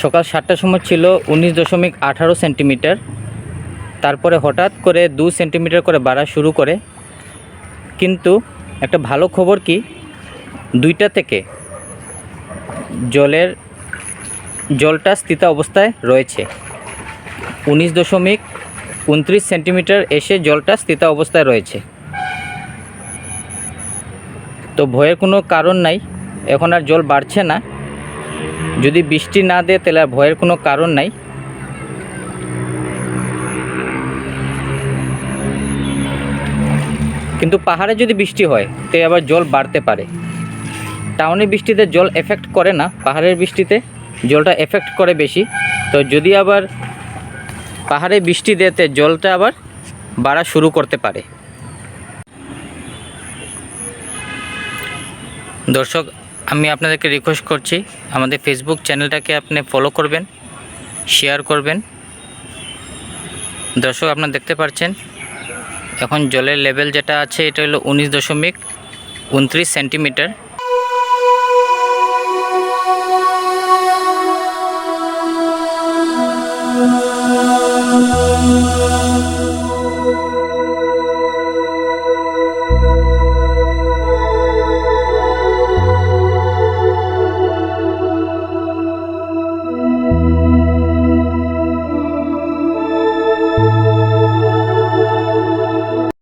সকাল সাতটার সময় ছিল উনিশ দশমিক আঠারো সেন্টিমিটার। তারপরে হঠাৎ করে দু সেন্টিমিটার করে বাড়া শুরু করে। কিন্তু একটা ভালো খবর কি? দুইটা থেকে জলের, জলটা স্থিতা অবস্থায় রয়েছে। উনিশ দশমিক উনত্রিশ সেন্টিমিটার এসে জলটা স্থিতা অবস্থায় রয়েছে। তো ভয়ের কোনো কারণ নাই। এখন আর জল বাড়ছে না। যদি বৃষ্টি না দেয়, তাহলে আর ভয়ের কোনো কারণ নাই। কিন্তু পাহাড়ে যদি বৃষ্টি হয় তো আবার জল বাড়তে পারে। টাউনে বৃষ্টিতে জল এফেক্ট করে না, পাহাড়ের বৃষ্টিতে জলটা এফেক্ট করে বেশি। তো যদি আবার পাহাড়ে বৃষ্টি দেতে জলটা আবার বাড়া শুরু করতে পারে। দর্শক আমি আপনাদেরকে রিকোয়েস্ট করছি, আমাদের ফেসবুক চ্যানেলটাকে আপনি ফলো করবেন শেয়ার করবেন। দর্শক, আপনারা দেখতে পাচ্ছেন, এখন জলের লেভেল যেটা আছে, এটা হলো উনিশ দশমিক উনত্রিশ সেন্টিমিটার